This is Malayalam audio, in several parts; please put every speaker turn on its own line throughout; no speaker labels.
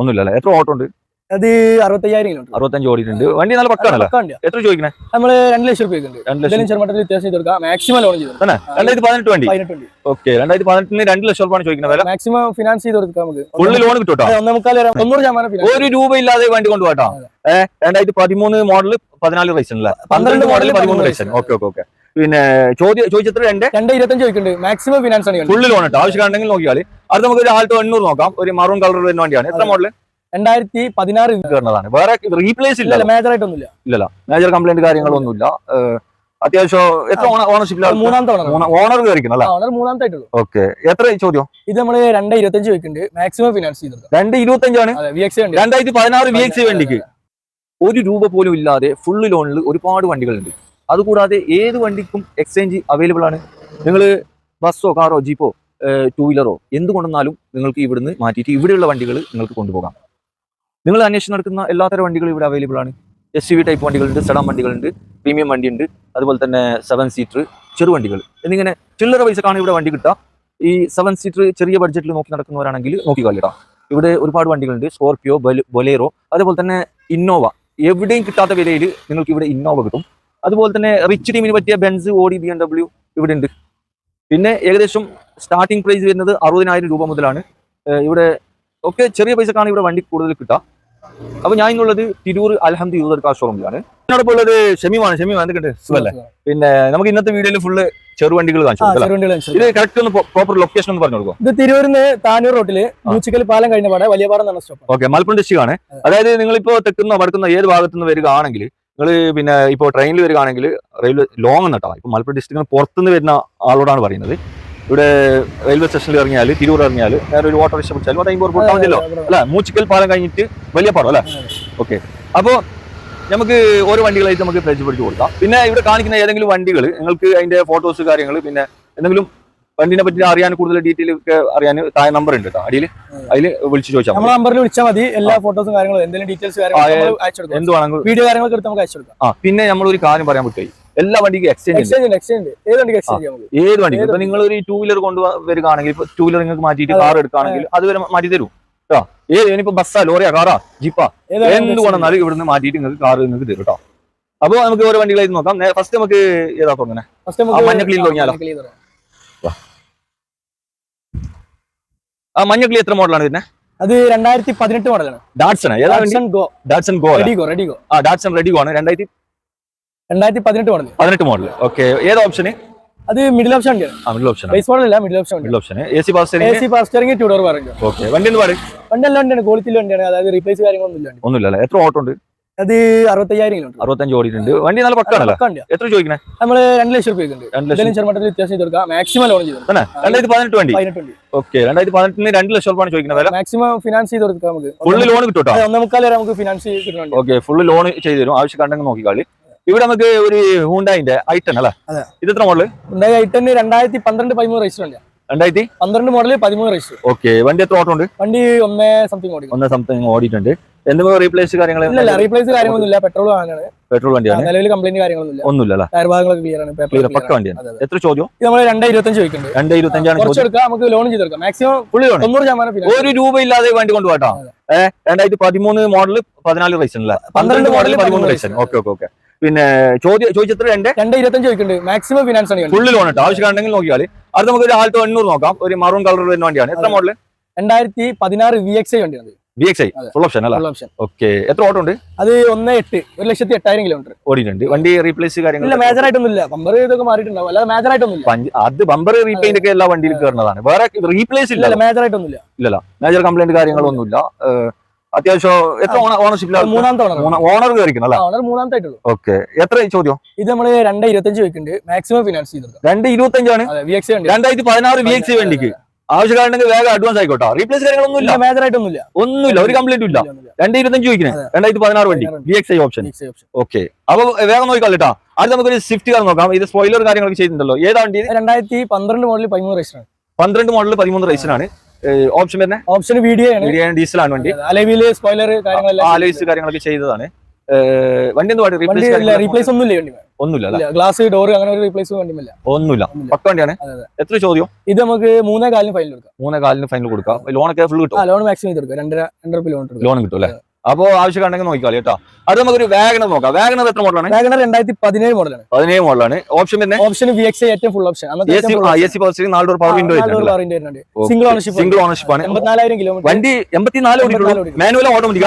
ഒന്നുമില്ല എത്ര ഓട്ടോ ഉണ്ട്?
അത് അറുപത്തയ്യായിരം
അറുപത്തഞ്ച് ഓടിയിട്ടുണ്ട്. വണ്ടി നല്ല പക്കാണല്ലോ എത്ര ചോദിക്കണേ?
നമ്മൾ രണ്ട് ലക്ഷം കൊടുക്കാം. മാക്സിമം ലോൺ ചെയ്ത്
രണ്ടായിരത്തി പതിനെട്ട് വണ്ടി? ഓക്കെ രണ്ടായിരത്തി പതിനെട്ടിന് രണ്ട് ലക്ഷം രൂപയാണ് ചോദിക്കുന്ന വില?
മാക്സിമം ഫിനാൻസ് ചെയ്ത് കൊടുക്കാം നമുക്ക്.
ഫുള്ള് ലോൺ കിട്ടും
തൊണ്ണൂറ് ശതമാനം
ഒരു രൂപ ഇല്ലാതെ വണ്ടി കൊണ്ടുപോകട്ടോ ഏഹ് രണ്ടായിരത്തി പതിമൂന്ന് മോഡൽ പതിനാല് റൈസൺ അല്ലേ പന്ത്രണ്ട് മോഡൽ പതിമൂന്ന് റൈസൺ ഓക്കെ ഓക്കെ ഓക്കെ പിന്നെ ചോദ്യം ചോദിച്ചത്ര രണ്ട്?
രണ്ട് ഇരുപത്തഞ്ച് ചോദിക്കുന്നുണ്ട്. മാക്സിമം ഫിനാൻസ് ആണ്
ഫുള്ള് ലോൺ ഇട്ടോ ആവശ്യമുണ്ടെങ്കിൽ നോക്കിയാൽ അത് നമുക്ക് ഒരു ആൾട്ടോ എണ്ണൂറ് നോക്കാം. ഒരു മറൂൺ കളർ വരുന്ന വണ്ടിയാണ്. എത്ര മോഡൽ
രണ്ടായിരത്തി പതിനാറ്
കയറുന്നതാണ്. വേറെ റീപ്ലേസ് ഇല്ല
മേജർ ആയിട്ടൊന്നുമില്ല.
ഇല്ലല്ല. മേജർ കംപ്ലൈന്റ് കാര്യങ്ങളൊന്നുമില്ല. ഇല്ല അത്യാവശ്യം എത്ര ഓണർഷിപ്പിലാണ്
മൂന്നാമത്തെ ഓണർ
ഓണർ കയറിക്കണം അല്ലേ?
ഓണർ മൂന്നാമത്തെ ആയിട്ടുള്ളൂ.
ഓക്കെ. എത്ര ചോദ്യം?
ഇത് നമ്മൾ രണ്ട് ഇരുപത്തഞ്ച് വെക്കുന്നുണ്ട് മാക്സിമം ഫിനാൻസ് ചെയ്തിട്ടുണ്ട്. കൊടുക്കാം
രണ്ട് ഇരുപത്തഞ്ചാണ്? രണ്ടായിരത്തി പതിനാറ് വി എക്സ് വണ്ടിക്ക്. ഒരു രൂപ പോലും ഇല്ലാതെ ഫുള്ള് ലോണിൽ ഒരുപാട് വണ്ടികളുണ്ട്. അതുകൂടാതെ ഏത് വണ്ടിക്കും എക്സ്ചേഞ്ച് അവൈലബിൾ ആണ്? നിങ്ങൾ ബസ്സോ കാറോ ജീപ്പോ ടൂ വീലറോ എന്ത് കൊണ്ടുവന്നാലും നിങ്ങൾക്ക് ഇവിടുന്ന് മാറ്റിയിട്ട് ഇവിടെയുള്ള വണ്ടികൾ നിങ്ങൾക്ക് കൊണ്ടുപോകാം. നിങ്ങൾ അന്വേഷണം നടക്കുന്ന എല്ലാത്തരം വണ്ടികളും ഇവിടെ അവൈലബിൾ ആണ്. എസ് ടൈപ്പ് വണ്ടികളുണ്ട് സെഡാൻ വണ്ടികളുണ്ട് പ്രീമിയം വണ്ടിയുണ്ട് അതുപോലെ തന്നെ സെവൻ സീറ്റർ ചെറുവണ്ടികൾ എന്നിങ്ങനെ ചില്ലറ പൈസക്കാണ് ഇവിടെ വണ്ടി കിട്ടുക. ഈ സെവൻ സീറ്റർ ചെറിയ ബഡ്ജറ്റിൽ നോക്കി നടക്കുന്നവരാണെങ്കിൽ നോക്കി നോക്കിക്കാളിടാ ഇവിടെ ഒരുപാട് വണ്ടികളുണ്ട് സ്കോർപിയോ ബൊലേറോ അതുപോലെ തന്നെ ഇന്നോവ എവിടെയും കിട്ടാത്ത വിലയിൽ നിങ്ങൾക്ക് ഇവിടെ ഇന്നോവ കിട്ടും. അതുപോലെ തന്നെ റിച്ച് ടീമിന് പറ്റിയ Benz Audi B M W ഇവിടെ ഉണ്ട്. പിന്നെ ഏകദേശം സ്റ്റാർട്ടിംഗ് പ്രൈസ് വരുന്നത് അറുപതിനായിരം രൂപ മുതലാണ്. ഇവിടെ ഒക്കെ ചെറിയ പൈസക്കാണ് ഇവിടെ വണ്ടി കൂടുതൽ കിട്ടുക. അപ്പൊ ഞാൻ ഇന്നുള്ളത് തിരൂർ അൽഹംദ് യൂസർ കാർ ഷോറൂമിലാണ് എന്നോടൊപ്പം ഉള്ളത് ഷെമിമാണ്. ഷെമി എന്തൊക്കെയുണ്ട്? സുഖല്ലേ പിന്നെ നമുക്ക് ഇന്നത്തെ വീഡിയോയിൽ ഫുള്ള് ചെറുവണ്ടികൾ കാണിച്ചു. ഇത് കറക്റ്റ് ഒന്ന് പ്രോപ്പർ ലൊക്കേഷൻ ഒന്ന് പറഞ്ഞു കൊടുക്കും
ഇത് തിരൂരിന്ന് താനൂർ റോട്ടിൽ മൂച്ചിക്കൽ പാലം കഴിഞ്ഞ പാടെ വലിയ പാടം എന്ന സ്റ്റോപ്പ്
ഓക്കെ മലപ്പുറം ഡിസ്ട്രിക്ട് ആണ്. അതായത് നിങ്ങളിപ്പോ തെക്കുന്ന വടക്കുന്ന ഏത് ഭാഗത്തുനിന്ന് വരികയാണെങ്കിൽ നിങ്ങൾ പിന്നെ ഇപ്പോൾ ട്രെയിനിൽ വരികയാണെങ്കിൽ റെയിൽവേ ലോങ് എന്നിട്ടാ ഇപ്പോൾ മലപ്പുറം ഡിസ്ട്രിക്റ്റിന് പുറത്തുനിന്ന് വരുന്ന ആളോടാണ് പറയുന്നത്. ഇവിടെ റെയിൽവേ സ്റ്റേഷനിൽ ഇറങ്ങിയാൽ തിരൂർ ഇറങ്ങിയാൽ നേരെ ഒരു ഓട്ടോ റിക്ഷ പിടിച്ചാലും അത് അമ്പത് റുപ്യ മതിയല്ലോ അല്ല? മൂച്ചിക്കൽ പാലം കഴിഞ്ഞിട്ട് വലിയ പാടം അല്ലേ? ഓക്കെ അപ്പോൾ നമുക്ക് ഓരോ വണ്ടികളായിട്ട് നമുക്ക് പരിചയപ്പെടുത്തി കൊടുക്കാം. പിന്നെ ഇവിടെ കാണിക്കുന്ന ഏതെങ്കിലും വണ്ടികൾ നിങ്ങൾക്ക് അതിന്റെ ഫോട്ടോസ് കാര്യങ്ങൾ പിന്നെ എന്തെങ്കിലും വണ്ടിനെ പറ്റി അറിയാൻ കൂടുതൽ ഡീറ്റെയിൽ ഒക്കെ അറിയാൻ താഴെ നമ്പർ ഉണ്ട് കേട്ടോ അടിയിൽ. അതിൽ വിളിച്ച് ചോദിച്ചാൽ.
നമ്മുടെ നമ്പറിൽ വിളിച്ചാൽ മതി. എല്ലാ ഫോട്ടോസും കാര്യങ്ങളും എന്തെങ്കിലും ഡീറ്റെയിൽസ് കാര്യങ്ങളും
എന്ത് വേണമെങ്കിലും.
വീഡിയോ കാര്യങ്ങളൊക്കെ എടുത്ത് നമുക്ക് അയച്ചു കൊടുക്കാം.
ആ പിന്നെ നമ്മൾ ഒരു കാര്യം പറയാൻ പറ്റും എല്ലാ വണ്ടിക്കും എക്സ്ചേഞ്ച്
എക്സ്ചേഞ്ച് എക്സ്ചേഞ്ച് ഏത് വണ്ടിക്ക് എക്സ്ചേഞ്ച്
ഏത് വണ്ടി ഇപ്പൊ നിങ്ങൾ ഒരു ടൂ വീലർ കൊണ്ടുവരികയാണെങ്കിൽ ഇപ്പൊ ടൂ വീലർ നിങ്ങൾക്ക് മാറ്റിയിട്ട് കാർ എടുക്കുകയാണെങ്കിൽ അത്. വരെ മാറ്റി തരും. കേട്ടോ ഏത് ഇനിയിപ്പോ ബസ്സാ ലോറിയാ കാറാ ജീപ്പാ എന്ത് കൊണ്ടെന്നാലും ഇവിടുന്ന് മാറ്റിയിട്ട് നിങ്ങൾക്ക് കാർ നിങ്ങൾക്ക് തരും കേട്ടോ അപ്പൊ നമുക്ക് ഓരോ വണ്ടികളായിട്ട് നോക്കാം. ഫസ്റ്റ് നമുക്ക് ഏതാ തുടങ്ങുന്നത് മഞ്ഞ ക്ലീൻ തുടങ്ങിയാലോ?
മഞ്ഞ
കിളി എത്ര മോഡലാണ് വരുന്നത്
അത് രണ്ടായിരത്തി പതിനെട്ട് മോഡലാണ്
ഡാറ്റ്സൺ വണ്ടി?
Go
Datsun go
ready go ready go
ആ ഡാറ്റ്സൺ റെഡി ഗോ ആണ്. രണ്ടായിരത്തി
രണ്ടായിരത്തി പതിനെട്ട് മോഡൽ
പതിനെട്ട് മോഡൽ ഓക്കെ ഏത് ഓപ്ഷന്
അത് middle option
middle option
base model അല്ല middle option
middle option A C
A
pass
C പാസ്റ്ററിംഗ് two door പറഞ്ഞു
ഓക്കെ വണ്ടി എന്ന് പറയും
വണ്ടി എല്ലാം വണ്ടിയാണ് ക്വാളിറ്റി വണ്ടിയാണ്. അതായത് റീപ്ലേസ് കാര്യങ്ങളൊന്നും ഇല്ല.
ഒന്നുമില്ല എത്ര ഓട്ടോ ഉണ്ട്?
അത് അറുപത്തയ്യായിരം കിലോ
അറുപത്തഞ്ച് ഓടിയിട്ടുണ്ട്. വണ്ടി നല്ല പക്കാണല്ലോ? എത്ര ചോദിക്കണേ?
നമ്മൾ രണ്ട് ലക്ഷം ഉണ്ട് എന്തെങ്കിലും ചെറുമട്ടത്തിൽ വ്യത്യാസം ചെയ്ത് കൊടുക്കാം. മാക്സിമം ലോൺ ചെയ്ത്
രണ്ടായിരത്തി പതിനെട്ട് വണ്ടി? ഓക്കെ രണ്ടായിരത്തി പതിനെട്ടിന് രണ്ട് ലക്ഷം രൂപയാണ് ചോദിക്കുന്നത് വില?
മാക്സിമം ഫിനാൻസ് ചെയ്ത് കൊടുക്കാം നമുക്ക്.
ഫുള്ള് ലോൺ കിട്ടും കേട്ടോ?
അതെ, ഒന്നേ വരെ നമുക്ക് ഫിനാൻസ് കിട്ടുന്നുണ്ട്
ഓക്കെ ഫുള്ള് ലോൺ ചെയ്ത് തരും. ആവശ്യം കണ്ടെങ്കിൽ നോക്കിക്കാളി. ഇവിടെ നമുക്ക് ഒരു ഹൂണ്ടായിന്റെ ഐട്ടൺ അല്ലേ?
അതെ.
ഇത് എത്ര മോഡൽ
ഐ ഐറ്റന് രണ്ടായിരത്തി പന്ത്രണ്ട് പതിമൂന്ന് റേസ് വണ്ടിയാണ്
രണ്ടായിരത്തി?
പന്ത്രണ്ട് മോഡൽ പതിമൂന്ന് റേസ്
ഓക്കെ വണ്ടി എത്ര ഓട്ടോ ഉണ്ട്
വണ്ടി ഒന്നേ സംതിങ് ഓടിക്കും.
ഒന്ന് സംതിങ് ഓടിയിട്ടുണ്ട്. എന്തെങ്കിലും റീപ്ലേസ് കാര്യങ്ങൾ
ഇല്ല റീപ്ലേസ് കാര്യങ്ങളൊന്നുമില്ല. പെട്രോൾ വാങ്ങാനാണ്.
പെട്രോൾ വണ്ടിയാണ്.
നിലവിൽ കംപ്ലൈന്റ് കാര്യങ്ങളൊന്നുമില്ല.
ഒന്നുമില്ല
ടയർ ഭാഗങ്ങളൊക്കെ ക്ലിയർ ആണ്.
ക്ലിയർ പക്ക വണ്ടിയാണ്. എത്ര ചോദ്യം?
നമ്മൾ രണ്ടേ ഇരുപത്തഞ്ച് ചോദിക്കുന്നുണ്ട്.
രണ്ടേ ഇരുപത്തഞ്ചാണ്
കുറച്ച് എടുക്കാം. നമുക്ക് ലോൺ ചെയ്തെടുക്കാം. മാക്സിമം
ഫുള്ളി ലോൺ
തൊണ്ണൂറ് ശതമാനം
ഒരു രൂപ ഇല്ലാതെ വണ്ടി കൊണ്ടുപോകട്ടോ ഏഹ് രണ്ടായിരത്തി പതിമൂന്ന് മോഡൽ പതിനാല് റൈസൺ ഉണ്ടല്ലേ? പന്ത്രണ്ട് മോഡൽ പതിമൂന്ന്
13
റൈസൺ ഓക്കെ ഓക്കെ ഓക്കെ പിന്നെ ചോദ്യം ചോദിച്ചത്ര രണ്ട്
രണ്ടേ ഇരുപത്തഞ്ച് ചോദിക്കുന്നുണ്ട്. മാക്സിമം ഫിനാൻസ് ആണ്.
ഫുള്ള് ലോൺ ഇട്ടോ ആവശ്യമുണ്ടെങ്കിൽ നോക്കിയാൽ അത് നമുക്ക് ഒരു ആൾട്ടോ എണ്ണൂറ് നോക്കാം. ഒരു മറൂൺ കളർ വരുന്ന വണ്ടിയാണ്. എത്ര മോഡൽ
രണ്ടായിരത്തി പതിനാറ് വി എക്സ് ഐ വണ്ടിയാണ്
B X I full option അല്ല? ഓക്കെ എത്ര ഓട്ടം ഉണ്ട്?
അത് ഒന്ന് എട്ട് ഒരു ലക്ഷത്തി എട്ടായിരം കിലോമീറ്റർ
ഓടിയിട്ടുണ്ട്. വണ്ടി റീപ്ലേസ് കാര്യങ്ങൾ
മേജർ ആയിട്ടൊന്നും ഇല്ല ബമ്പർ ഇതൊക്കെ മാറിയിട്ടുണ്ടാവും അല്ലാതെ മേജർ ആയിട്ടൊന്നും
അത് ബമ്പർ റീപെയിന്റ് ഒക്കെ എല്ലാ വണ്ടിയിൽ കയറുന്നതാണ് വേറെ റീപ്ലേസ് ഇല്ല
മേജർ ആയിട്ടൊന്നും ഇല്ല
ഇല്ലല്ലോ. മേജർ കംപ്ലൈന്റ് കാര്യങ്ങളൊന്നുമില്ല. അത്യാവശ്യം എത്ര
അത്
ഓണർഷിപ്പിലാണ്
മൂന്നാമത്തെ ഓണർ
കയറിക്കണം അല്ലേ?
ഓണർ മൂന്നാമത്തെ ആയിട്ടുള്ളൂ
ഓക്കെ എത്ര ചോദ്യം?
ഇത് നമ്മൾ രണ്ടേ ഇരുപത്തഞ്ച് ചോദിക്കുന്നുണ്ട് മാക്സിമം ഫിനാൻസ് ചെയ്ത് കൊടുക്കാം
രണ്ട് ഇരുപത്തഞ്ചാണ്?
അതെ വി എക്സ് വണ്ടി.
രണ്ടായിരത്തി പതിനാറ് വി എക്സ് വണ്ടിക്ക്. ആവശ്യക്കാരുണ്ടെങ്കിൽ വേഗം അഡ്വാൻസ് ആയിക്കോട്ടെ. റീപ്ലേസ് കാര്യങ്ങളൊന്നും ഇല്ല.
മേജർ ആയിട്ടൊന്നുമില്ല.
ഒന്നുമില്ല. ഒരു കംപ്ലൈന്റും ഇല്ല. രണ്ട് ഇരുപത്തഞ്ച് ചോദിക്കുന്നത്
അതെ.
രണ്ടായിരത്തി പതിനാറ് വണ്ടി. V X I option
VXI option.
Okay അപ്പൊ വേഗം നോക്കിക്കാളിട്ടാ അത് നമുക്കൊരു സ്വിഫ്റ്റ് കാർ നോക്കാം. ഇത് സ്പോയിലർ കാര്യങ്ങളൊക്കെ ചെയ്തിട്ടുണ്ടല്ലോ. ഏതാ വണ്ടി? ഇത്?
രണ്ടായിരത്തി പന്ത്രണ്ട് മോഡൽ പതിമൂന്ന് റേസിനാണ് ആണ്.
പന്ത്രണ്ട് മോഡൽ പതിമൂന്ന് റൈസിനാണ് ഓപ്ഷൻ വരുന്നത്
ഓപ്ഷൻ വീഡിയോ ഡീസൽ
ആണ്. വണ്ടി.
അലവിൽ സ്പോയിലർ കാര്യങ്ങളെല്ലാം
ആലോചിച്ച് കാര്യങ്ങളൊക്കെ ചെയ്തതാണ്. വണ്ടി
ഒന്നും
റീപ്ലേസ്
റീപ്ലേസ് ഒന്നും ഇല്ല വണ്ടി
ഒന്നുമില്ല അല്ലേ
ഗ്ലാസ് ഡോർ അങ്ങനെ ഒരു റീപ്ലേസ് വണ്ടിയില്ല
ഒന്നുമില്ല.
ഒന്നുമില്ല.
പക്ക വണ്ടിയാണ്. എത്ര ചോദ്യം?
ഇത് നമുക്ക് മൂന്നേ കാലിന് ഫൈനൽ കൊടുക്കാം.
മൂന്നേ കാലിന് ഫൈനൽ കൊടുക്കാം. ലോൺ ഒക്കെ ഫുൾ കിട്ടും
ലോൺ മാക്സിമം ചെയ്ത് കൊടുക്കാം. രണ്ടര രണ്ടര ലോൺ
ലോൺ കിട്ടും അല്ലേ? അപ്പോ ആവശ്യമുണ്ടെങ്കിൽ നോക്കിക്കാളി കേട്ടോ. അത് നമുക്കൊരു വാഗണർ നോക്കാം. വാഗണർ എത്ര മോഡലാണ്
വാഗണർ രണ്ടായിരത്തി പതിനേഴ് മോഡലാണ്
പതിനേഴ് മോഡലാണ് ഓപ്ഷൻ പിന്നെ?
ഓപ്ഷൻ വി എക്സ് ഏറ്റവും full option
A C A C power നാല് door power window single
ownership
single ownership ആണ്.
എൺപത്തിനാലായിരം കിലോമീറ്റർ
വണ്ടി എൺപത്തിനാല് ഓടിയിട്ടുള്ളൂ. മാനുവൽ ഓട്ടോമാറ്റിക്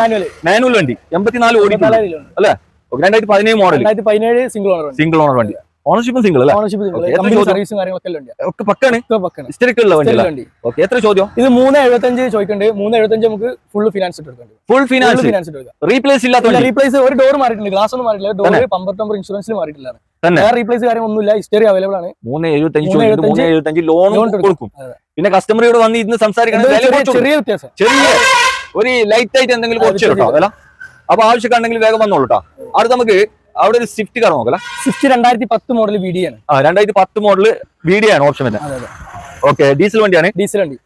മാനുവൽ
വണ്ടി. എൺപത്തിനാല് ഓടിയിട്ടുള്ളൂ. രണ്ടായിരത്തി പതിനേഴ് മോഡൽ
പതിനേഴ് സിംഗിൾ ഓണർ
സിംഗിൾ ഓണർ വണ്ടി. ഓണർഷിപ്പും സിംഗിൾ അല്ലേ?
Ownership
single?
സർവീസും കാര്യങ്ങളൊക്കെ ഉണ്ട്
ഒക്കെ പക്കാണ്?
പക്കാണ്.
ഉള്ള വണ്ടി. ഓക്കെ എത്ര ചോദ്യം?
ഇത് മൂന്ന് എഴുപത്തഞ്ച് ചോദിക്കുന്നുണ്ട് മൂന്ന് എഴുപത്തഞ്ച് നമുക്ക് full finance
full finance
finance
replace ഇല്ലാത്ത
റീപ്ലേസ് ഒരു ഡോർ മാറിയിട്ടുണ്ട് ഗ്ലാസ് ഒന്നും മാറിയിട്ടില്ല. ഡോർ പമ്പർ നമ്പർ ഇൻഷുറൻസിൽ മാറിയിട്ടില്ല.
തന്നെ?
വേറെ റീപ്ലേസ് കാര്യമൊന്നുമില്ല ഹിസ്റ്ററി അവൈലബിൾ ആണ്.
മൂന്ന് എഴുപത്തഞ്ച്
മൂന്ന്
എഴുപത്തഞ്ച് ലോൺ കൊടുക്കും.
പിന്നെ
പിന്നെ ഇവിടെ വന്ന് ഇന്ന് സംസാരിക്കണം.
ചെറിയ- വ്യത്യാസം.
ചെറിയ ഒരു ലൈറ്റ് ആയിട്ട് എന്തെങ്കിലും കുറച്ച് കേട്ടോ അപ്പൊ ആവശ്യക്കാണെങ്കിൽ വേഗം വന്നോളൂ കേട്ടോ അടുത്ത് നമുക്ക് അവിടെ ഒരു സ്വിഫ്റ്റ് കാർ നോക്കല.
സ്വിഫ്റ്റ് രണ്ടായിരത്തി പത്ത് മോഡൽ വി ഡി ആണ്.
രണ്ടായിരത്തി പത്ത് മോഡൽ വി ഡി ആണ് ഓപ്ഷൻ വരുന്നത് ഓക്കെ ഡീസൽ വണ്ടിയാണ്?
ഡീസൽ വണ്ടി.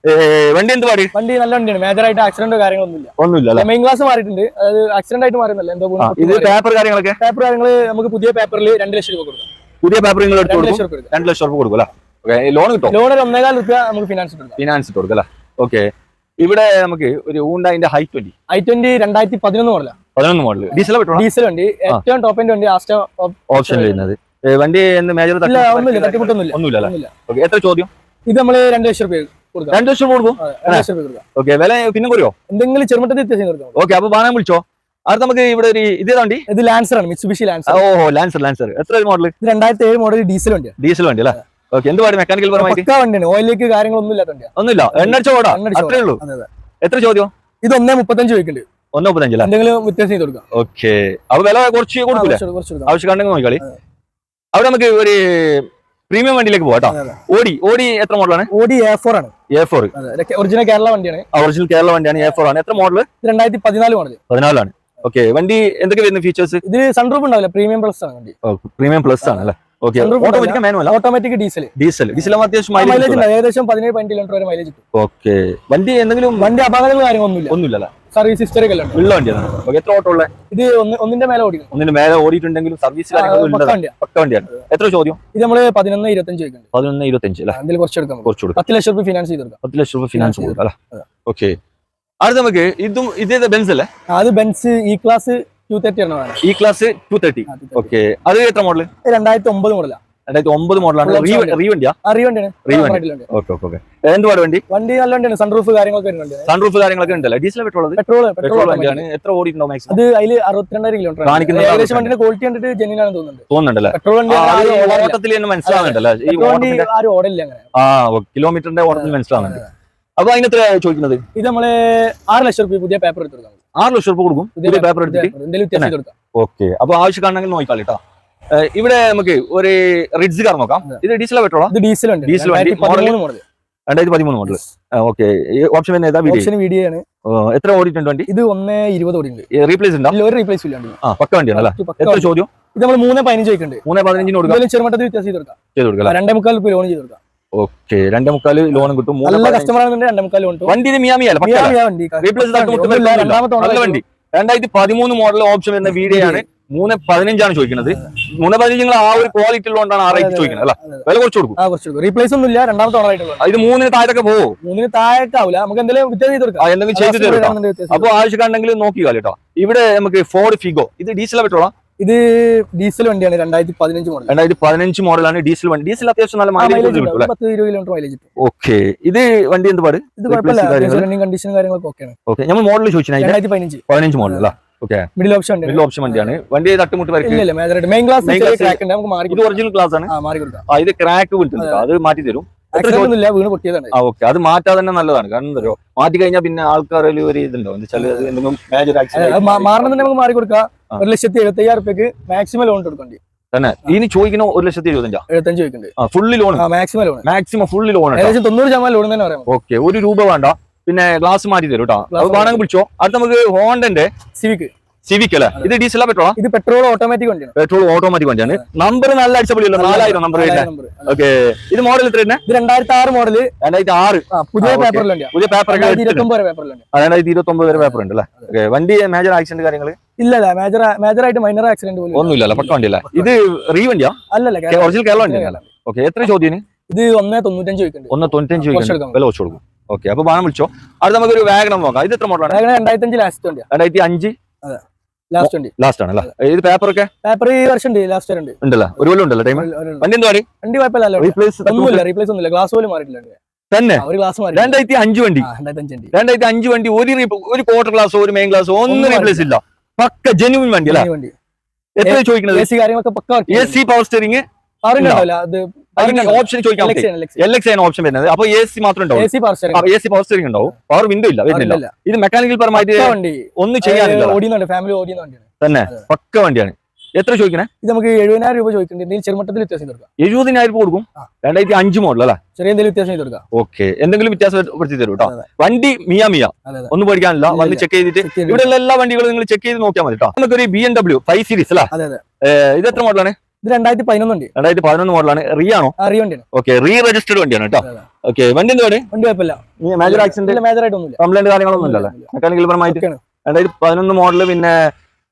വണ്ടി എന്ത് പാടി?
വണ്ടി നല്ല വണ്ടിയാണ്. മേജർ ആയിട്ട് ആക്സിഡന്റോ കാര്യങ്ങളൊന്നുമില്ല.
ഒന്നുമില്ല
മെയിൻ ക്ലാസ് മാറിയിട്ടുണ്ട്. അതായത് ആക്സിഡന്റ് ആയിട്ട് മാറുന്നില്ല എന്തോ
ഇത് പേപ്പർ കാര്യങ്ങളൊക്കെ?
പേപ്പർ കാര്യങ്ങൾ നമുക്ക് പുതിയ പേപ്പറിൽ രണ്ട് ലക്ഷം രൂപ കൊടുക്കാം.
പുതിയ പേപ്പർ നിങ്ങൾ എടുത്ത് കൊടുക്കും? രണ്ട് ലക്ഷം രൂപ കൊടുക്കും അല്ലേ? ലോൺ കിട്ടും
ലോൺ ഒരു ഒന്നേകാൽ രൂപ നമുക്ക് ഫിനാൻസ് കൊടുക്കാം.
ഫിനാൻസ് ഇട്ട് കൊടുക്കും അല്ലേ? ഓക്കെ ഇവിടെ നമുക്ക് ഒരു ഊണ്ടായിന്റെ ഹൈ ട്വന്റി
ഹൈ ട്വന്റി രണ്ടായിരത്തി പതിനൊന്ന് മോഡല
പതിനൊന്ന് മോഡൽ ഡീസൽ
ഡീസൽ വണ്ടി ഏറ്റവും ടോപ്പ് വണ്ടി ആസ്റ്റ
ഓപ്ഷൻ വരുന്നത്. വണ്ടി എന്ന് മേജർ
ഇല്ല ഒന്നുമില്ല
എത്ര ചോദ്യം?
ഇത് നമ്മൾ രണ്ട് ലക്ഷം രൂപ
രണ്ടു ലക്ഷം കൊടുക്കും? ഓക്കെ വില പിന്നെ കുറയോ?
എന്തെങ്കിലും ചെറുമട്ടത്തിൽ
ഓക്കെ അപ്പൊ വാങ്ങാൻ വിളിച്ചോ? അത് നമുക്ക് ഇവിടെ ഒരു ഇതേ വണ്ടി?
ഇത് ലാൻസർ ആണ് മിറ്റ്സുബിഷി ലാൻസർ
ഓ ലാൻസർ ലാൻസർ എത്ര മോഡൽ
ഇത് രണ്ടായിരത്തി ഏഴ് മോഡൽ ഡീസൽ വണ്ടി
ഡീസൽ വണ്ടി അല്ലേ? ഓക്കെ എന്ത് പാടി മെക്കാനിക്കൽ പരമായിട്ട്
വണ്ടിയാണ്. ഓയിലേക്ക് കാര്യങ്ങളൊന്നും ഇല്ലാത്ത വണ്ടിയാണ്
ഒന്നുമില്ല. എണ്ണടിച്ച ഓടാ. അത്രേ ഉള്ളൂ. എത്ര ചോദ്യം?
ഇത് ഒന്നേ മുപ്പത്തഞ്ച് ചോദിക്കുന്നുണ്ട്
ഒന്ന് മുപ്പത്തഞ്ചല്ലേ
എന്തെങ്കിലും വ്യത്യാസം ചെയ്ത് കൊടുക്കാം.
ഓക്കെ. അപ്പൊ വില കുറച്ച് കൊടുക്കൂലേ? ആവശ്യക്കാണെങ്കിൽ നോക്കിക്കളി. അവിടെ നമുക്ക് ഒരു പ്രീമിയം വണ്ടിയിലേക്ക് പോകാം കേട്ടോ. ഓടി ഓടി എത്ര മോഡലാണ്?
ഓഡി എ ഫോർ ആണ്.
എ ഫോർ
ഒറിജിനൽ കേരള വണ്ടിയാണ്.
ഒറിജിനൽ കേരള വണ്ടിയാണ് എ ഫോർ ആണ്. എത്ര മോഡൽ
രണ്ടായിരത്തി പതിനാല് മോഡൽ
പതിനാലാണ്. ഓക്കെ വണ്ടി എന്തൊക്കെ വരുന്ന ഫീച്ചേഴ്സ്
ഇത് സൺറൂഫ് ഉണ്ടാവില്ല പ്രീമിയം പ്ലസ് ആണ് വണ്ടി.
പ്രീമിയം പ്ലസ് ആണ് അല്ലേ? Automatic
diesel
diesel diesel
mileage ഏകദേശം പതിനേഴ് പതിനെട്ട് കിലോമീറ്റർ വരെ മൈലേജ്
ഓക്കെ വണ്ടി എന്തെങ്കിലും
വണ്ടി അപകടങ്ങൾ കാര്യങ്ങളൊന്നുമില്ല.
ഒന്നുമില്ല
സർവീസ് ഹിസ്റ്ററി ഒക്കെ
ഉള്ള വണ്ടിയാണ്. എത്ര ഓട്ടോ ഉള്ള?
ഇത് ഒന്നിന്റെ മേലെ ഓടിക്കും
ഒന്നിന്റെ മേലെ ഓടിയിട്ടുണ്ടെങ്കിലും സർവീസ്
പക്ക വണ്ടിയാണ്.
എത്ര ചോദ്യം?
ഇത് നമ്മൾ പതിനൊന്ന് ഇരുപത്തഞ്ച്
പതിനൊന്ന് ഇരുപത്തഞ്ച് അല്ലേ?
എന്തെങ്കിലും കുറച്ച് എടുക്കാം
കുറച്ച് കൊടുക്കാം.
പത്ത് ലക്ഷം രൂപ ഫിനാൻസ് ചെയ്ത് കൊടുക്കാം.
പത്ത് ലക്ഷം രൂപ ഫിനാൻസ് കൊടുക്കാം ഓക്കെ അടുത്ത നമുക്ക് ഇതും ഇതേ ബെൻസ് അല്ലേ?
അത് Benz E class two thirty ആണ്
E class two thirty okay അത് എത്ര മോഡൽ
രണ്ടായിരത്തി ഒമ്പത് മോഡലാണ്
രണ്ടായിരത്തി ഒമ്പത് വണ്ടി.
നല്ല വണ്ടിയാണ്. സൺറൂഫ് കാര്യങ്ങളൊക്കെ
സൺറൂഫ് കാര്യങ്ങളൊക്കെ ഉണ്ടല്ലോ? Diesel petrol
petrol
petrol
petrol
വണ്ടിയാണ്. എത്ര ഓടിയിട്ടുണ്ടോ മാക്സിമം
അത് അതിൽ അറുപത്തിരണ്ടായിരം കിലോമീറ്റർ
കാണിക്കുന്നത്
ഏകദേശം വണ്ടിന്റെ ക്വാളിറ്റി കണ്ടിട്ട് തോന്നുന്നുണ്ട്.
തോന്നുന്നുണ്ടല്ലേ?
പെട്രോൾ വണ്ടി.
ഓട്ടത്തിൽ മനസ്സിലാവുന്നുണ്ടല്ലോ? ഈ
ഓടില്ല അങ്ങനെ.
ആ കിലോമീറ്ററിന്റെ ഓട്ടത്തിൽ മനസ്സിലാവുന്നുണ്ട്. അപ്പൊ അതിനെത്ര ചോദിക്കുന്നത്?
ഇത് നമ്മൾ ആറ് ലക്ഷം രൂപ പുതിയ പേപ്പർ എടുത്ത് കൊടുക്കാം
ആറ് ലക്ഷം രൂപ കൊടുക്കും? പുതിയ പേപ്പർ എടുത്തിട്ട്? ഓക്കെ. അപ്പൊ ആവശ്യക്കാണെങ്കിൽ നോക്കിക്കാളി കേട്ടോ ഇവിടെ നമുക്ക് ഒരു റിഡ്സ് കാർ നോക്കാം. ഇത് ഡീസൽ പെട്രോളോ
ഇത് ഡീസൽ ഉണ്ട് ഡീസൽ
രണ്ടായിരത്തി പതിമൂന്ന് മോഡൽ ഓക്കെ. ഓപ്ഷൻ ഏതാ
ഓപ്ഷൻ വീഡിയോ ആണ്.
എത്ര ഓടിയിട്ടുണ്ട് വണ്ടി?
ഇത് ഒന്ന് ഇരുപത് ഓടിയുണ്ട്
റീപ്ലേസ് ഉണ്ടോ?
ഒരു റീപ്ലേസ് ഇല്ല
ആ പക്ക വണ്ടിയാണ് അല്ലേ എത്ര ചോദ്യം?
ഇത് നമ്മൾ മൂന്ന് പതിനഞ്ച് ചോദിക്കുന്നുണ്ട്.
മൂന്ന് പതിനഞ്ചിന് കൊടുക്കാം.
ചെറുമട്ടത്തിൽ വ്യത്യാസം ചെയ്ത് കൊടുക്കാം. രണ്ടേ മുക്കാൽ ലോൺ ചെയ്ത് കൊടുക്കാം.
ഓക്കെ. രണ്ടേ മുക്കാൽ ലോണും കിട്ടും.
നല്ല കസ്റ്റമർ രണ്ടേ മുക്കാൽ ലോൺ
വണ്ടി മിയാമി നല്ല വണ്ടി. രണ്ടായിരത്തി പതിമൂന്ന് മോഡൽ ഓപ്ഷൻ വരുന്ന വീഡിയോ ആണ് മൂന്ന് പതിനഞ്ചാണ് ചോദിക്കുന്നത്. മൂന്ന് പതിനഞ്ച് നിങ്ങൾ ആ ഒരു ക്വാളിറ്റി ഉള്ളതുകൊണ്ടാണ് ആ റേറ്റ് ചോദിക്കുന്നത് അല്ല? വില കുറച്ച് കൊടുക്കും.
റീപ്ലേസ് ഒന്നും ഇല്ല രണ്ടാമത്തെ
ആ, ഇത് മൂന്നിന് താഴത്തൊക്കെ പോകും
മൂന്നിന് താഴേക്കാവില്ല നമുക്ക് എന്തെങ്കിലും
എന്തെങ്കിലും ചെയ്ത് തരും. അപ്പൊ ആവശ്യക്കാരുണ്ടെങ്കിൽ നോക്കിക്കാലോ കേട്ടോ. ഇവിടെ നമുക്ക് ഫോർഡ് ഫിഗോ ഇത് ഡീസൽ പെട്രോളാ
ഇത് ഡീസൽ വണ്ടിയാണ് രണ്ടായിരത്തി പതിനഞ്ച് മോഡൽ
രണ്ടായിരത്തി പതിനഞ്ച് മോഡലാണ് ഡീസൽ വണ്ടി. ഡീസൽ അത്യാവശ്യം നല്ല മൈലേജ്
പത്ത് ഇരുപത് കിലോമീറ്റർ മൈലേജ്
ഓക്കെ ഇത് വണ്ടി എന്ത് പാട്?
ഇത്? റണ്ണിങ് കണ്ടീഷൻ കാര്യങ്ങളൊക്കെ ഓക്കെയാണ്
ഓക്കെ നമ്മൾ മോഡൽ ചോദിച്ചു
രണ്ടായിരത്തി പതിനഞ്ച്.
പതിനഞ്ച് മോഡൽ അല്ല? Okay
middle option
middle option വണ്ടിയാണ്. വണ്ടി തട്ടുമുട്ട്
മെയിൻ ക്ലാസ്
ഇത് ഒറിജിനൽ ക്ലാസ് ആണ്. ഇത് ക്രാക്ക് വിളിച്ചിട്ടുണ്ട് അത് മാറ്റി തരും.
വീണ് പൊട്ടിയതാണ്.
ആ ഓക്കെ അത് മാറ്റാതെ തന്നെ നല്ലതാണ്. കാരണം എന്താ മാറ്റി കഴിഞ്ഞാൽ പിന്നെ ആൾക്കാരിൽ ഒരു ഇതുണ്ടോ എന്ന് വെച്ചാൽ അത് എന്തെങ്കിലും മേജർ
അത് അത് മാ- മാറണം തന്നെ നമുക്ക് മാറി കൊടുക്കാം. ഒരു ലക്ഷത്തി എഴുപത്തി അയ്യായിരം റുപ്യക്ക് മാക്സിമം ലോൺ കൊടുക്കണ്ടി
തന്നെ. ഇനി ചോദിക്കണോ ഒരു ലക്ഷത്തി എഴുപത്തഞ്ചാ?
എഴുപത്തഞ്ച് ചോദിക്കുന്നുണ്ട്
fully loan
maximum loan
maximum fully loan
ഏകദേശം തൊണ്ണൂറ് ശതമാനം ലോൺ തന്നെ പറയാം
ഓക്കെ ഒരു രൂപ വേണ്ട. പിന്നെ ഗ്ലാസ് മാറ്റി തരും കേട്ടോ അത് വേണമെങ്കിൽ വിളിച്ചോ അടുത്ത നമുക്ക് ഹോണ്ടന്റെ
സിവിക്ക്
സിവിക് അല്ലേ? ഇത് ഡീസലാ പെട്രോളാ
ഇത് പെട്രോൾ ഓട്ടോമാറ്റിക് വണ്ടിയാണ്.
പെട്രോൾ ഓട്ടോമാറ്റിക് വണ്ടിയാണ്. നമ്പർ നല്ല അടിച്ചപൊളിയല്ലോ? നാലായിരം നമ്പർ ഓക്കെ ഇത് മോഡൽ എത്ര തന്നെ
ഇത് രണ്ടായിരത്തി ആറ് മോഡൽ
രണ്ടായിരത്തി ആറ്
പുതിയ വണ്ടിയാണ്
പുതിയ പേപ്പർ
രണ്ടായിരത്തി ഇരുപത്തി ഒമ്പത്
വരെ പേപ്പർ ഉണ്ട് അല്ലേ? ഓക്കെ വണ്ടി മേജർ ആക്സിഡന്റ് കാര്യങ്ങൾ
ഇല്ല മേജർ മേജർ ആയിട്ട് മൈനർ ആക്സിഡന്റ് പോലും.
ഒന്നുമില്ല പക്ക വണ്ടി അല്ലേ ഇത് റീ വണ്ടിയാ?
അല്ലല്ല കേരള-
ഒറിജിനൽ കേരള വണ്ടി.
കേരള.
ഓക്കെ എത്ര ചോദ്യം
ഇത് ഒന്നേ തൊണ്ണൂറ്റഞ്ച് ചോദിക്കുന്നുണ്ട്
ഒന്ന് തൊണ്ണൂറ്റഞ്ച് ചോദിക്കണം വില വെച്ചു കൊടുക്കും. ഓക്കെ അപ്പൊ ബാണം വിളിച്ചോ? അത് നമുക്ക് ഒരു വാഗണം നോക്കാം. ഇത് എത്ര മോഡലാണ്
രണ്ടായിരത്തി അഞ്ച് ലാസ്റ്റ് വണ്ടിയാണ്
രണ്ടായിരത്തി അഞ്ച്
ലാസ്റ്റ്
ലാസ്റ്റ് ആണ് ഇത് പേപ്പർ ഒക്കെ?
പേപ്പർ ഈ വർഷം ഉണ്ട് ലാസ്റ്റ് ഉണ്ട്
ഉണ്ടല്ലോ? ഒരു കൊല്ലം ഉണ്ടല്ലോ ടൈം വണ്ടി എന്താ
വണ്ടി കുഴപ്പമില്ല
റീപ്ലേസ്
ഒന്നുമില്ല റീപ്ലേസ് ഒന്നുമില്ല. ഗ്ലാസ് പോലും മാറിയിട്ടില്ല
തന്നെ?
ഒരു ഗ്ലാസ് മാറി
രണ്ടായിരത്തി അഞ്ച് വണ്ടി.
രണ്ടായിരത്തി അഞ്ച് വണ്ടി.
ഒരു ഒരു ക്വാർട്ടർ ക്ലാസ് ഒരു മെയിൻ ക്ലാസ് ഒന്നും റീപ്ലേസ് ഇല്ല. പക്ക ജെനുവിൻ വണ്ടി അല്ലേ? എത്ര ചോദിക്കുന്നത്
എ സി കാര്യങ്ങളൊക്കെ പക്ക
എ സി പവർ സ്റ്റിയറിംഗ്
അറിയുന്നുണ്ടാവില്ല അത്
ഓപ്ഷൻ ചോദിക്കാൻ എൽ എക്സ് ആണ് ഓപ്ഷൻ വരുന്നത്. അപ്പൊ എ സി മാത്രം ഉണ്ടാവും
എ സി
പവർ സ്റ്റിയറിംഗ് ഉണ്ടാവും. പവർ വിൻഡോ ഇല്ല വരുന്നില്ല. ഇത് മെക്കാനിക്കൽ പരമായിട്ട് ഒന്നും ചെയ്യാനില്ല
ഓടിയുന്നുണ്ട് ഫാമിലി ഓടിയുന്ന വണ്ടിയാണ്.
തന്നെ. പക്ക വണ്ടിയാണ്. എത്ര ചോദിക്കണേ?
ഇത് നമുക്ക് എഴുപതിനായിരം രൂപ ചോദിക്കുന്നുണ്ട്. ചെറുമട്ടത്തിൽ വ്യത്യാസം കൊടുക്കാം.
എഴുപതിനായിരം രൂപ കൊടുക്കും. രണ്ടായിരത്തി അഞ്ച് മോഡൽ അല്ലേ?
ചെറിയ എന്തെങ്കിലും വ്യത്യാസം ചെയ്ത് കൊടുക്കാം.
ഓക്കെ. എന്തെങ്കിലും വ്യത്യാസപ്പെടുത്തി തരും കേട്ടോ. വണ്ടി മിയ മിയ. ഒന്ന് പഠിക്കാനില്ല വന്ന് ചെക്ക് ചെയ്തിട്ട് ഇവിടെയുള്ള എല്ലാ വണ്ടികളും നിങ്ങൾ ചെക്ക് ചെയ്ത് നോക്കിയാൽ മതി കേട്ടോ. നമുക്കൊരു B M W five series അല്ലേ? ഇത് എത്ര മോഡലാണ്
ഇത് രണ്ടായിരത്തി പതിനൊന്നുണ്ട്
രണ്ടായിരത്തി പതിനൊന്ന് മോഡലാണ്. റീ ആണോ?
റീ വണ്ടിയാണ്.
ഓക്കെ റീ രജിസ്റ്റേഡ് വണ്ടിയാണ് കേട്ടോ. ഓക്കെ വണ്ടി എന്താണ്
വണ്ടി കുഴപ്പമില്ല.
മേജർ ആക്സിഡന്റ്
മേജർ ആയിട്ടൊന്നും ഇല്ല
കംപ്ലൈന്റ് കാര്യങ്ങളൊന്നും ഇല്ലല്ലേ മെക്കാനിക്കൽ പരമായിട്ട്. രണ്ടായിരത്തി പതിനൊന്ന് മോഡൽ പിന്നെ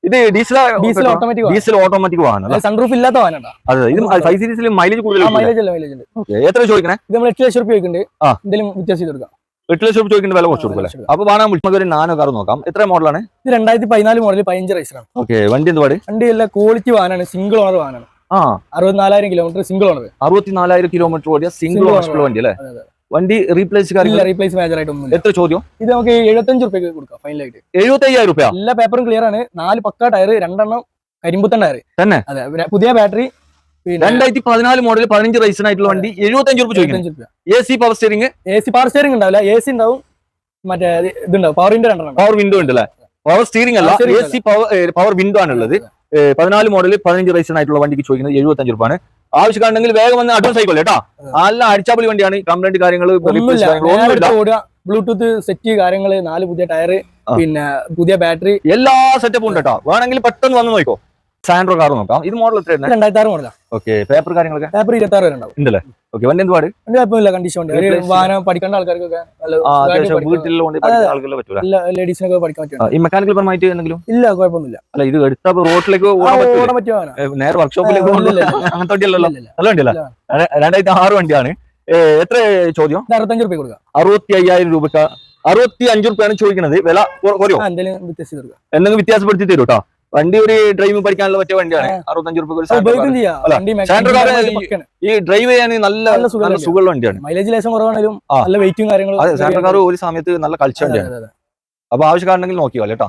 ഇത് diesel
diesel automatic
diesel automatic വാഹനം.
സൺറൂഫ് ഇല്ലാത്ത വാഹനം
അതെ ഇത് ഫൈവ് സീരീസിൽ മൈലേജ് കൂടുതൽ.
മൈലേജ് അല്ല മൈലേജ് ഉണ്ട്
എത്ര ചോദിക്കണേ?
ഇത് നമ്മൾ എട്ട് ലക്ഷം റുപ്യ ചോദിക്കുന്നുണ്ട്.
ആ.
എന്തെങ്കിലും വ്യത്യാസം ചെയ്ത് കൊടുക്കാം.
എട്ട് ലക്ഷം രൂപ ചോദിക്കുന്ന വില കുറച്ച് കൊടുക്കല്ലേ അപ്പൊ വാഹനം നമുക്ക് ഒരു നാനോ കാർ നോക്കാം. എത്ര മോഡലാണ്?
ഇത് രണ്ടായിരത്തി പതിനാല് മോഡൽ പതിനഞ്ച് റൈസറാണ്
ഓക്കെ വണ്ടി എന്ത് പാട്
വണ്ടി എല്ലാം ക്വാളിറ്റി വാഹനമാണ് സിംഗിൾ ഓണർ വാഹനമാണ്.
ആ.
അറുപത്തിനാലായിരം കിലോമീറ്റർ സിംഗിൾ ഓണർ
അറുപത്തിനാലായിരം കിലോമീറ്റർ ഓടിയ സിംഗിൾ ഓണർ വണ്ടി അല്ലേ? വണ്ടി റീപ്ലേസ്
റീപ്ലേസ് മേജർ ആയിട്ടൊന്നും
എത്ര ചോദ്യം?
ഇത് നമുക്ക് എഴുപത്തഞ്ച് റുപ്യക്ക് കൊടുക്കാം ഫൈനലായിട്ട്
എഴുപത്തി അയ്യായിരം റുപ്യ
എല്ലാ പേപ്പറും ക്ലിയർ ആണ്. നാല് പക്ക ടയർ രണ്ടെണ്ണം കരിമ്പുത്തൻ ടയർ
തന്നെ?
അതെ പുതിയ ബാറ്ററി പിന്നെ
രണ്ടായിരത്തി പതിനാല് മോഡൽ പതിനഞ്ച് ആയിട്ടുള്ള വണ്ടി
എഴുപത്തഞ്ച് റുപ്യ
A C power steering
A C power steering ഉണ്ടാവില്ല. എ സി ഉണ്ടാവും. മറ്റേ ഇത് ഇതുണ്ടാവും. പവർ വിൻഡോ രണ്ടെണ്ണം
പവർ വിൻഡോ ഉണ്ടല്ലേ പവർ സ്റ്റിയറിംഗ് അല്ല. A C power power window ആണുള്ളത്. പതിനാല് മോഡൽ പതിനഞ്ച് ആയിട്ടുള്ള വണ്ടിക്ക് ചോദിക്കുന്നത് എഴുപത്തി അഞ്ച് രൂപയാണ് ആവശ്യമുണ്ടെങ്കിൽ വേഗം വന്ന് അഡ്വാൻസ് ആയിക്കോളെ കേട്ടോ. നല്ല അടിച്ചാപ്പൊളി വണ്ടിയാണ്. കംപ്ലൈന്റ് കാര്യങ്ങൾ
ബ്ലൂടൂത്ത് സെറ്റ് കാര്യങ്ങൾ നാല് പുതിയ ടയർ പിന്നെ പുതിയ ബാറ്ററി
എല്ലാ സെറ്റപ്പും ഉണ്ട് കേട്ടോ. വേണമെങ്കിൽ പെട്ടെന്ന് വന്ന് നോക്കോ. സാൻഡ്രോ കാർ നോക്കാം. ഇത് മോഡൽ എത്രയാണ്
രണ്ടായിരത്തി ആറ് മോഡലാണ്
ഓക്കെ പേപ്പർ കാര്യങ്ങളൊക്കെ?
പേപ്പർ ഇരുപത്തി ആറ് വരെ ഉണ്ടാവും.
ഉണ്ടല്ലേ? ഓക്കെ വണ്ടി എന്ത് പാട്?
വണ്ടി കുഴപ്പമില്ല കണ്ടീഷൻ ഉണ്ട്. ഒരു വാഹനം പഠിക്കേണ്ട ആൾക്കാർക്കൊക്കെ.
ആളുകളെ പറ്റൂല.
ലേഡീസിനൊക്കെ പഠിക്കാൻ പറ്റും.
ഈ മെക്കാനിക്കൽ പരമായിട്ട് എന്തെങ്കിലും?
ഇല്ല കുഴപ്പമൊന്നുമില്ല.
അല്ല ഇത് എടുത്താൽ റോഡിലേക്ക് ഓടാൻ പറ്റുമോ നേരെ വർക്ക്ഷോപ്പിലേക്ക്. അങ്ങനത്തെ വണ്ടിയല്ലല്ലോ. നല്ല വണ്ടിയല്ല? രണ്ടായിരത്തി ആറ് വണ്ടിയാണ്. എത്ര ചോദ്യം?
അറുപത്തഞ്ച് റുപ്യ കൊടുക്കാം.
അറുപത്തി അയ്യായിരം രൂപ അറുപത്തി അഞ്ച് റുപ്യാണ് ചോദിക്കുന്നത് വില കുറയോ?
എന്തെങ്കിലും
വ്യത്യാസപ്പെടുത്തി തരും കേട്ടോ വണ്ടി ഒരു ഡ്രൈവ് പഠിക്കാനുള്ള പറ്റിയ വണ്ടിയാണ്. അറുപത്തഞ്ച്
മെക്കാനിക്കൽ
ഈ- ഡ്രൈവ് ചെയ്യാൻ നല്ല
നല്ല സുഖമുള്ള വണ്ടിയാണ്. മൈലേജ് ലേശം കുറവാണെങ്കിലും നല്ല വെയിറ്റും കാര്യങ്ങളും
സാൻഡ്രോ കാർ ഒരു സമയത്ത് നല്ല കളിച്ച വണ്ടിയാണ്. അപ്പൊ ആവശ്യക്കാരുണ്ടെങ്കിൽ നോക്കിയോ കേട്ടോ